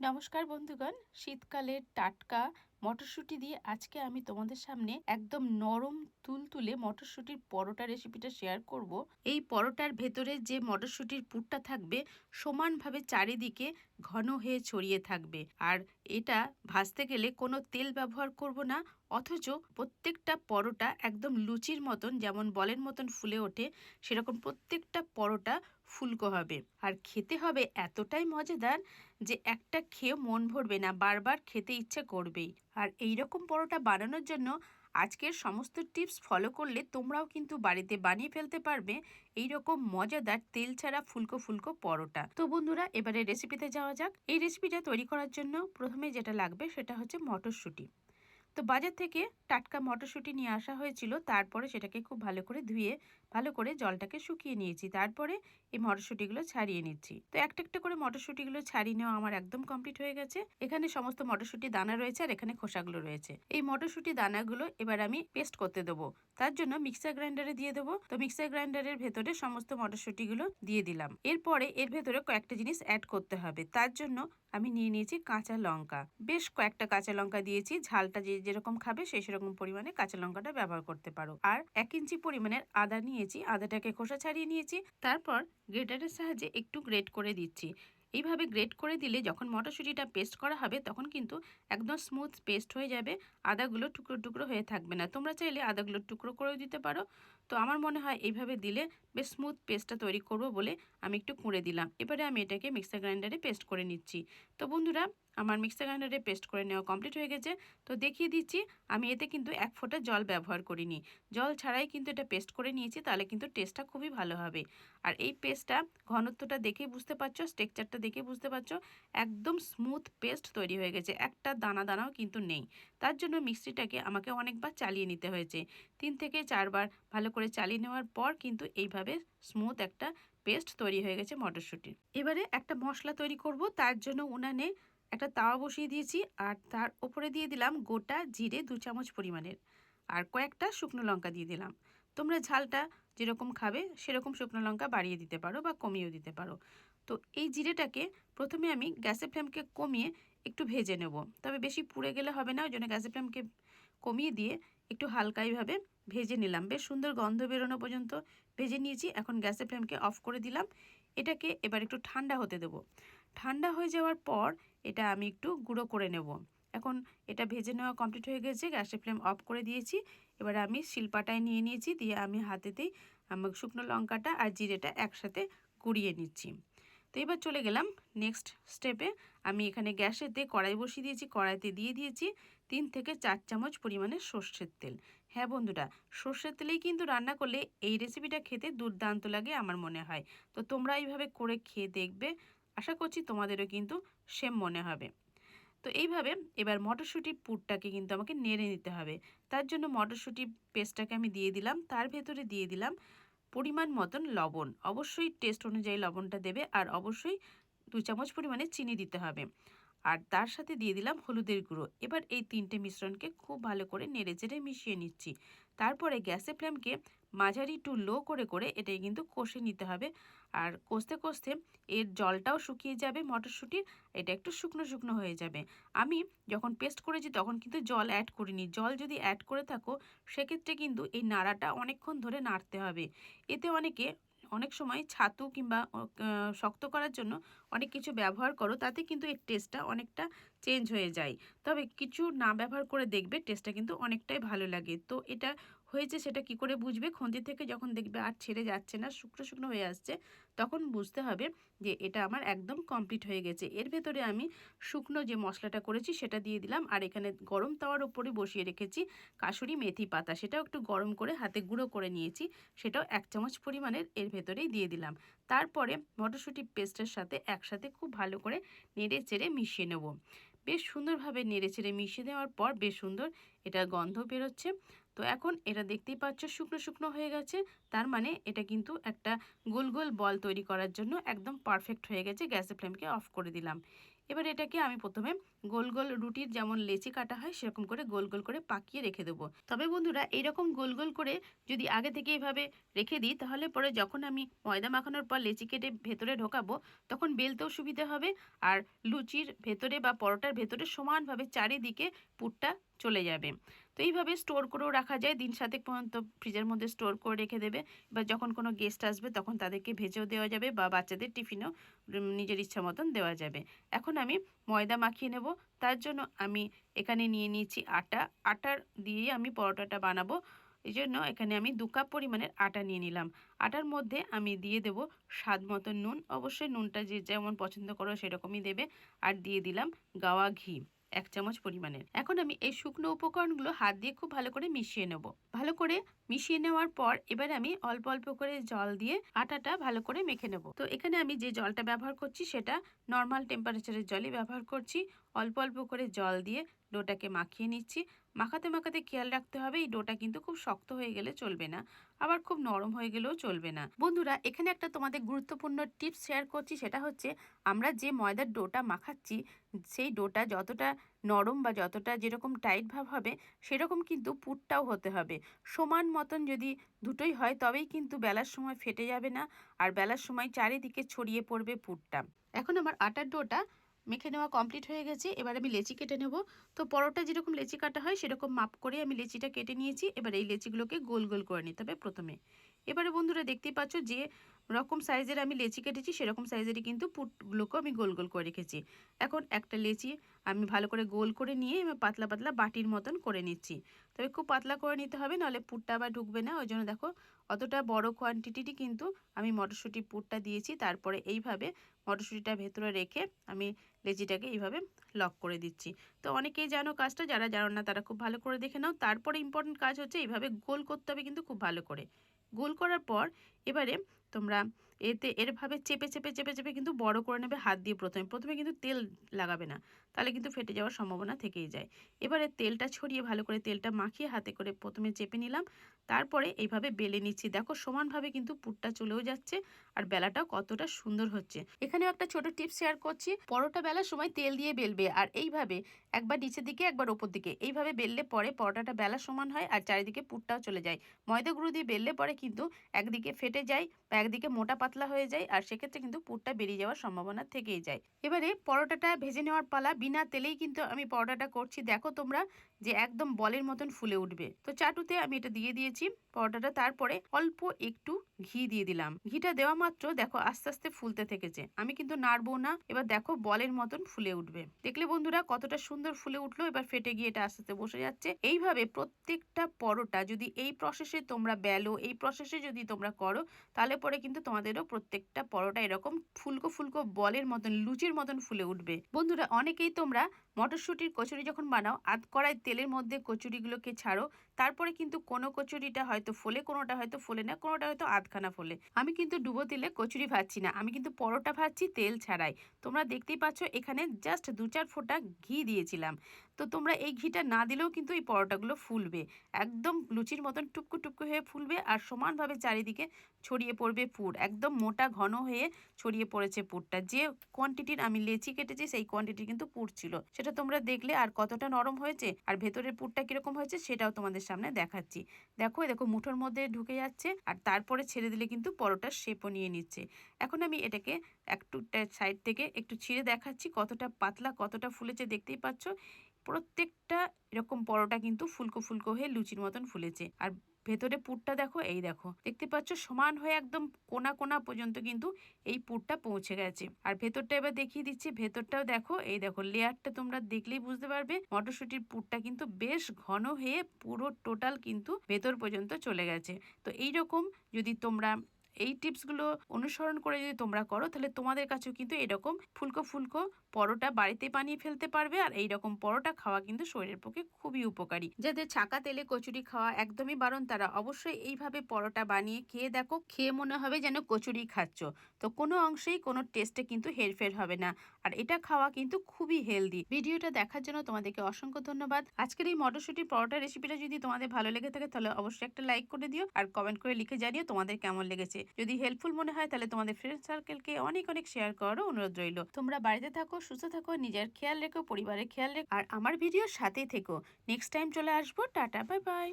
নমস্কার বন্ধুগণ। শীতকালের টাটকা মটরশুঁটি দিয়ে আজকে আমি তোমাদের সামনে একদম নরম তুলতুলে মটরশুঁটির পরোটা রেসিপিটা শেয়ার করব। এই পরোটার ভেতরে যে মটরশুঁটির পুরটা থাকবে, সমানভাবে চারিদিকে ঘন হয়ে ছড়িয়ে থাকবে। আর এটা ভাজতে গেলে কোনো তেল ব্যবহার করব না, অথচ প্রত্যেকটা পরোটা একদম লুচির মতন, যেমন বলের মতন ফুলে ওঠে, সেরকম প্রত্যেকটা পরোটা ফুলকো হবে। আর খেতে হবে এতটাই মজাদার যে একটা খেয়ে মন ভরবে না, বারবার খেতে ইচ্ছে করবেই। আর এই রকম পরোটা বানানোর জন্য আজকের সমস্ত টিপস ফলো করলে তোমরাও কিন্তু বাড়িতে বানিয়ে ফেলতে পারবে এই রকম মজাদার তেল ছাড়া ফুলকো ফুলকো পরোটা। তো বন্ধুরা এবারে রেসিপিতে যাওয়া যাক। এই রেসিপিটা তৈরি করার জন্য প্রথমে যেটা লাগবে সেটা হচ্ছে মটরশুঁটি। তো বাজার থেকে টাটকা মটরশুঁটি নিয়ে আসা হয়েছিল। তারপরে সেটাকে খুব ভালো করে ধুয়ে, ভালো করে জলটাকে শুকিয়ে নিয়েছি। তারপরে এই মটরশুঁটিগুলো ছাড়িয়ে নিচ্ছি। তো একটা একটা করে মটরশুঁটিগুলো ছাড়িয়ে নেওয়া আমার একদম কমপ্লিট হয়ে গেছে। এখানে সমস্ত মটরশুঁটি দানা রয়েছে আর এখানে খোসাগুলো রয়েছে। এই মটরশুঁটি দানাগুলো এবার আমি পেস্ট করতে দেবো। তার জন্য মিক্সার গ্রাইন্ডারে দিয়ে দেবো। তো মিক্সার গ্রাইন্ডারের ভেতরে সমস্ত মটরশুঁটিগুলো দিয়ে দিলাম। এরপরে এর ভেতরে কয়েকটা জিনিস অ্যাড করতে হবে। তার জন্য আমি নিয়ে নিয়েছি কাঁচা লঙ্কা। বেশ কয়েকটা কাঁচা লঙ্কা দিয়েছি। ঝালটা যে যেরকম খাবে সেই সেরকম পরিমাণে কাঁচা লঙ্কাটা ব্যবহার করতে পারো। আর এক ইঞ্চি পরিমাণের আদা নিয়েছি, আদাটাকে খোসা ছাড়িয়ে নিয়েছি। তারপর গ্রেটারের সাহায্যে একটু গ্রেট করে দিচ্ছি। এইভাবে গ্রেট করে দিলে যখন মটরশুঁটিটা পেস্ট করা হবে, তখন কিন্তু একদম স্মুথ পেস্ট হয়ে যাবে। আদাগুলো টুকরো টুকরো হয়ে থাকবে না। তোমরা চাইলে আদাগুলো টুকরো করেও দিতে পারো। তো আমার মনে হয় এইভাবে দিলে বেশ স্মুথ পেস্টটা তৈরি করব বলে আমি একটু কুঁড়ে দিলাম। এবারে আমি এটাকে মিক্সার গ্রাইন্ডারে পেস্ট করে নিচ্ছি। তো বন্ধুরা আমার মিক্সার গ্রাইন্ডারে পেস্ট করে নেওয়া কমপ্লিট হয়ে গেছে। তো দেখিয়ে দিচ্ছি, আমি এতে কিন্তু এক ফোঁটা জল ব্যবহার করিনি। জল ছাড়াই কিন্তু এটা পেস্ট করে নিয়েছি, তাহলে কিন্তু টেস্টটা খুবই ভালো হবে। আর এই পেস্টটা ঘনত্বটা দেখেই বুঝতে পারছ স্ট্রেকচারটা দেখে বুঝতে পারছ, একদম স্মুথ পেস্ট তৈরি হয়ে গেছে। একটা দানা দানাও কিন্তু নেই। তার জন্য মিক্সিটাকে আমাকে অনেকবার চালিয়ে নিতে হয়েছে। তিন থেকে চারবার ভালো করে চালিয়ে নেওয়ার পর কিন্তু এইভাবে স্মুথ একটা পেস্ট তৈরি হয়ে গেছে মটরশুঁটির। এবারে একটা মশলা তৈরি করব, তার জন্য উনানে একটা তাওয়া বসিয়ে দিয়েছি আর তার ওপরে দিয়ে দিলাম গোটা জিরে দু চামচ পরিমাণের। আর কয়েকটা শুকনো লঙ্কা দিয়ে দিলাম। তোমরা ঝালটা যেরকম খাবে সেরকম শুকনো লঙ্কা বাড়িয়ে দিতে পারো বা কমিয়েও দিতে পারো। তো এই জিরেটাকে প্রথমে আমি গ্যাসের ফ্লেমকে কমিয়ে একটু ভেজে নেব। তবে বেশি পুড়ে গেলে হবে না ওই জন্য গ্যাসের ফ্লেমকে কমিয়ে দিয়ে একটু হালকাইভাবে ভেজে নিলাম। বেশ সুন্দর গন্ধ বেরোনো পর্যন্ত ভেজে নিয়েছি। এখন গ্যাসের ফ্লেমকে অফ করে দিলাম। এটাকে এবার একটু ঠান্ডা হতে দেব। ঠান্ডা হয়ে যাওয়ার পর এটা আমি একটু গুঁড়ো করে নেব। এখন এটা ভেজে নেওয়া কমপ্লিট হয়ে গেছে, গ্যাসের ফ্লেম অফ করে দিয়েছি। এবার আমি শিলপাটায় নিয়ে নিয়েছি, দিয়ে আমি হাতেতেই আমার শুকনো লঙ্কাটা আর জিরেটা একসাথে গুঁড়িয়ে নিচ্ছি। তো এবার চলে গেলাম নেক্সট স্টেপে আমি এখানে গ্যাসেতে কড়াই বসিয়ে দিয়েছি, কড়াইতে দিয়ে দিয়েছি তিন থেকে চার চামচ পরিমাণে সর্ষের তেল। হ্যাঁ বন্ধুরা, সর্ষের তেলেই কিন্তু রান্না করলে এই রেসিপিটা খেতে দুর্দান্ত লাগে আমার মনে হয়। তো তোমরা এইভাবে করে খেয়ে দেখবে। আশা করছি তোমাদেরও কিন্তু সেম মনে হবে। তো এইভাবে এবার মটরশুঁটির পুরটাকে কিন্তু আমাকে নেড়ে নিতে হবে। তার জন্য মটরশুঁটি পেস্টটাকে আমি দিয়ে দিলাম। তার ভেতরে দিয়ে দিলাম পরিমাণ মতন লবণ। অবশ্যই টেস্ট অনুযায়ী লবণটা দেবে আর অবশ্যই দু চামচ পরিমাণে চিনি দিতে হবে। আর তার সাথে দিয়ে দিলাম হলুদের গুঁড়ো। এবার এই তিনটে মিশ্রণকে খুব ভালো করে নেড়ে চেড়ে মিশিয়ে নিচ্ছি। তারপরে গ্যাসের ফ্লেমকে মাঝারি টু লো করে করে এটাকে কিন্তু কষে নিতে হবে। আর কষতে কষতে এর জলটাও শুকিয়ে যাবে মটরশুঁটির, এটা একটু শুকনো শুকনো হয়ে যাবে। আমি যখন পেস্ট করেছি তখন কিন্তু জল অ্যাড করিনি। জল যদি অ্যাড করে থাকো, সেক্ষেত্রে কিন্তু এই নাড়াটা অনেকক্ষণ ধরে নাড়তে হবে। এতে অনেকে অনেক সময় ছাতু কিংবা শক্ত করার জন্য অনেক কিছু ব্যবহার করো, তাতে কিন্তু এর টেস্টটা অনেকটা চেঞ্জ হয়ে যায়। তবে কিছু না ব্যবহার করে দেখবে টেস্টটা কিন্তু অনেকটাই ভালো লাগে। তো এটা হয়েছে সেটা কি করে বুঝবে? খন্তি থেকে যখন দেখবে আর ছেড়ে যাচ্ছে না, শুকনো শুকনো হয়ে আসছে, তখন বুঝতে হবে যে এটা আমার একদম কমপ্লিট হয়ে গেছে। এর ভেতরে আমি শুকনো যে মশলাটা করেছি সেটা দিয়ে দিলাম, আর এখানে গরম তাওয়ার ওপরে বসিয়ে রেখেছি কাশুরি মেথি পাতা। সেটাও একটু গরম করে হাতে গুঁড়ো করে নিয়েছি, সেটাও এক চামচ পরিমাণের এর ভেতরেই দিয়ে দিলাম। তারপরে মটরশুঁটি পেস্টের সাথে একসাথে খুব ভালো করে নেড়ে চেড়ে মিশিয়ে নেব। বেশ সুন্দরভাবে নেড়ে চেড়ে মিশিয়ে দেওয়ার পর বেশ সুন্দর এটা গন্ধ বেরোচ্ছে। তো এখন এটা দেখতেই পাচ্ছ শুকনো শুকনো হয়ে গেছে। তার মানে এটা কিন্তু একটা গোল গোল বল তৈরি করার জন্য একদম পারফেক্ট হয়ে গেছে। গ্যাসের ফ্লেমকে অফ করে দিলাম। এবার এটাকে আমি প্রথমে গোল গোল রুটির যেমন লেচি কাটা হয়, সেরকম করে গোল গোল করে পাকিয়ে রেখে দেবো। তবে বন্ধুরা এইরকম গোল গোল করে যদি আগে থেকে এইভাবে রেখে দিই, তাহলে পরে যখন আমি ময়দা মাখানোর পর লেচি কেটে ভেতরে ঢোকাবো, তখন বেলতেও সুবিধা হবে আর লুচির ভেতরে বা পরোটার ভেতরে সমানভাবে চারিদিকে পুরটা চলে যাবে। তো এইভাবে স্টোর করেও রাখা যায়। দিন সাতেক পর্যন্ত ফ্রিজের মধ্যে স্টোর করে রেখে দেবে বা যখন কোনো গেস্ট আসবে তখন তাদেরকে ভেজেও দেওয়া যাবে বা বাচ্চাদের টিফিনও নিজের ইচ্ছা মতন দেওয়া যাবে। এখন আমি ময়দা মাখিয়ে নেব। তার জন্য আমি এখানে নিয়ে নিয়েছি আটা। আটার দিয়ে আমি পরোটাটা বানাবো। এই জন্য এখানে আমি দু কাপ পরিমাণের আটা নিয়ে নিলাম। আটার মধ্যে আমি দিয়ে দেব স্বাদ মতো নুন। অবশ্যই নুনটা যে যেমন পছন্দ করো সেরকমই দেবে। আর দিয়ে দিলাম গাওয়া ঘি। এক চামচ পরিমাণের। এখন আমি এই শুকনো উপকরণগুলো হাত দিয়ে খুব ভালো করে মিশিয়ে নেব। ভালো করে মিশিয়ে নেওয়ার পর এবার আমি অল্প অল্প করে জল দিয়ে আটাটা ভালো করে মেখে নেব। তো এখানে আমি যে জলটা ব্যবহার করছি সেটা নর্মাল টেম্পারেচারের জলই ব্যবহার করছি। অল্প অল্প করে জল দিয়ে ডোটাকে মাখিয়ে নিচ্ছি। মাখাতে মাখাতে খেয়াল রাখতে হবে, এই ডোটা কিন্তু খুব শক্ত হয়ে গেলে চলবে না, আবার খুব নরম হয়ে গেলেও চলবে না। বন্ধুরা, এখানে একটা তোমাদের গুরুত্বপূর্ণ টিপস শেয়ার করছি, সেটা হচ্ছে আমরা যে ময়দার ডোটা মাখাচ্ছি, সেই ডোটা যতটা নরম বা যতটা যেরকম টাইট ভাব হবে, সেরকম কিন্তু পুরটাও হতে হবে। সমান মতন যদি দুটোই হয়, তবেই কিন্তু বেলার সময় ফেটে যাবে না, আর বেলার সময় চারিদিকে ছড়িয়ে পড়বে পুরটা। এখন আমার আটার ডোটা মেখে নেওয়া কমপ্লিট হয়ে গেছে, এবার আমি লেচি কেটে নেব। তো পরোটা যেরকম লেচি কাটা হয়, সেরকম মাপ করে আমি লেচিটা কেটে নিয়েছি। এবার এই লেচিগুলোকে গোল গোল করে নিতে হবে প্রথমে। এবারে বন্ধুরা দেখতেই পাচ্ছ যে রকম সাইজের আমি লেচি কেটেছি, সেরকম সাইজেরই কিন্তু পুটগুলোকেও আমি গোল গোল করে রেখেছি। এখন একটা লেচি আমি ভালো করে গোল করে নিয়ে আমি পাতলা পাতলা বাটির মতন করে নিচ্ছি। তবে খুব পাতলা করে নিতে হবে, নাহলে পুটটা আবার ঢুকবে না, ওই জন্য দেখো অতটা বড় কোয়ান্টিটি কিন্তু আমি মটরশুঁটি পুটটা দিয়েছি, তারপরে এইভাবে মটরশুঁটিটা ভেতরে রেখে আমি লেচিটাকে এইভাবে লক করে দিচ্ছি। তো অনেকেই জানো কাজটা, যারা জানো না তারা খুব ভালো করে দেখে নাও। তারপরে ইম্পর্টেন্ট কাজ হচ্ছে এইভাবে গোল করতে হবে কিন্তু খুব ভালো করে। গোল করার পর এবারে তোমরা এতে এরভাবে চেপে চেপে চেপে চেপে কিন্তু বড় করে নেবে, হাত দিয়ে প্রথমে। প্রথমে কিন্তু তেল লাগাবে না, তাহলে কিন্তু ফেটে যাওয়ার সম্ভাবনা থেকেই যায়। এবারে তেলটা ছড়িয়ে ভালো করে তেলটা মাখিয়ে হাতে করে প্রথমে চেপে নিলাম। তারপরে এইভাবে বেলে নিচ্ছি। দেখো, সমানভাবে কিন্তু পুরটা চলেও যাচ্ছে আর বেলাটাও কতটা সুন্দর হচ্ছে। এখানেও একটা ছোট টিপস শেয়ার করছি। পরোটা বেলার সময় তেল দিয়ে বেলবে আর এইভাবে একবার নিচের দিকে, একবার ওপর দিকে। এইভাবে বেললে পরে পরোটাটা বেলা সমান হয় আর চারিদিকে পুরটাও চলে যায়। ময়দা গুঁড়ো দিয়ে বেললে পরে কিন্তু একদিকে ফেটে যায় বা একদিকে মোটা পাতলা হয়ে যায় আর সেক্ষেত্রে কিন্তু পুরটা বেরিয়ে যাওয়ার সম্ভাবনা থেকেই যায়। এবারে পরোটাটা ভেজে নেওয়ার পালা, বিনা তেলেই কিন্তু আমি পরোটাটা করছি। দেখো তোমরা যে একদম বলের মতন ফুলে উঠবে। তো চাটুতে আমি এটা দিয়ে দিয়েছি পরোটাটা। তারপরে অল্প একটু ঘি দিয়ে দিলাম। ঘিটা দেওয়া মাত্র দেখো আস্তে আস্তে ফুলতে থেকেছে। আমি কিন্তু নাড়বো না। এবার দেখো বলের মতন ফুলে উঠবে। দেখলে বন্ধুরা কতটা সুন্দর ফুলে উঠল। এবার ফেটে গিয়ে এটা আস্তে আস্তে বসে যাচ্ছে। এইভাবে প্রত্যেকটা পরোটা যদি এই প্রসেসে তোমরা বেলো, এই প্রসেসে যদি তোমরা করো, তাহলে পরে কিন্তু তোমাদেরও প্রত্যেকটা পরোটা এরকম ফুলকো ফুলকো বলের মতন, লুচির মতন ফুলে উঠবে। বন্ধুরা, অনেকেই তোমরা মটরশুঁটির কচুরি যখন বানাও, আধ কড়াই তেলের মধ্যে কচুরিগুলোকে ছাড়ো, তারপরে কিন্তু কোনো কচুরিটা হয়তো ফোলে, কোনোটা হয়তো ফোলে না, কোনোটা হয়তো আধখানা ফোলে। আমি কিন্তু ডুবো তেলে কচুরি ভাজছি না, আমি কিন্তু পরোটা ভাজছি তেল ছাড়াই। তোমরা দেখতেই পাচ্ছ, এখানে জাস্ট দু চার ফোঁটা ঘি দিয়েছিলাম। তো তোমরা এই ঘিটা না দিলেও কিন্তু এই পরোটাগুলো ফুলবে। একদম লুচির মতন টুকু টুকু হয়ে ফুলবে আর সমানভাবে চারিদিকে ছড়িয়ে পড়বে পুর। একদম মোটা ঘন হয়ে ছড়িয়ে পড়েছে পুরটা। যে কোয়ান্টিটির আমি লেচি কেটেছি সেই কোয়ান্টিটি কিন্তু পুর ছিল। সেটা তোমরা দেখলে আর কতটা নরম হয়েছে আর ভেতরের পুরটা কীরকম হয়েছে সেটাও তোমাদের সামনে দেখাচ্ছি। দেখো দেখো মুঠোর মধ্যে ঢুকে যাচ্ছে আর তারপরে ছেড়ে দিলে কিন্তু পরোটার শেপও নিয়ে নিচ্ছে। এখন আমি এটাকে একটু সাইড থেকে একটু ছিঁড়ে দেখাচ্ছি কতটা পাতলা, কতটা ফুলেছে দেখতেই পাচ্ছ। প্রত্যেকটা এরকম পরোটা কিন্তু ফুলকো ফুলকো হয়ে লুচির মতন ফুলেছে। আর ভেতরে পুরটা দেখো, এই দেখো, দেখতে পাচ্ছ সমান হয়ে একদম কোনা কোনা পর্যন্ত কিন্তু এই পুরটা পৌঁছে গেছে। আর ভেতরটা এবার দেখিয়ে দিচ্ছি, ভেতরটাও দেখো, এই দেখো লেয়ারটা তোমরা দেখলেই বুঝতে পারবে, মটরশুটির পুরটা কিন্তু বেশ ঘন হয়ে পুরো টোটাল কিন্তু ভেতর পর্যন্ত চলে গেছে। তো এই রকম যদি তোমরা এই টিপসগুলো অনুসরণ করে যদি তোমরা করো, তাহলে তোমাদের কাছেও কিন্তু এরকম ফুলকো ফুলকো পরোটা বাড়িতে বানিয়ে ফেলতে পারবে আর এইরকম পরোটা খাওয়া কিন্তু শরীরের পক্ষে খুবই উপকারী। যাদের ছাকা তেলে কচুরি খাওয়া একদমই বারণ, তারা অবশ্যই এইভাবে পরোটা বানিয়ে খেয়ে দেখো, খেয়ে মনে হবে যেন কচুরি খাচ্ছ। তো কোনো অংশেই কোনো টেস্টে কিন্তু হেরফের হবে না। আর এটা খাওয়া কিন্তু খুবই হেলদি ভিডিওটা দেখার জন্য তোমাদেরকে অসংখ্য ধন্যবাদ। আজকের এই মটরশুটির পরোটা রেসিপিটা যদি তোমাদের ভালো লেগে থাকে, তাহলে অবশ্যই একটা লাইক করে দিও আর কমেন্ট করে লিখে জানিও তোমাদের কেমন লেগেছে। যদি হেল্পফুল মনে হয়, তাহলে তোমাদের ফ্রেন্ড সার্কেলকে অনেক অনেক শেয়ার করারও অনুরোধ রইল। তোমরা বাড়িতে থাকো, সুস্থ থাকো, নিজের খেয়াল রেখো, পরিবারের খেয়াল রেখো, আর আমার ভিডিওর সাথেই থেকো। নেক্সট টাইম চলে আসব। Tata bye bye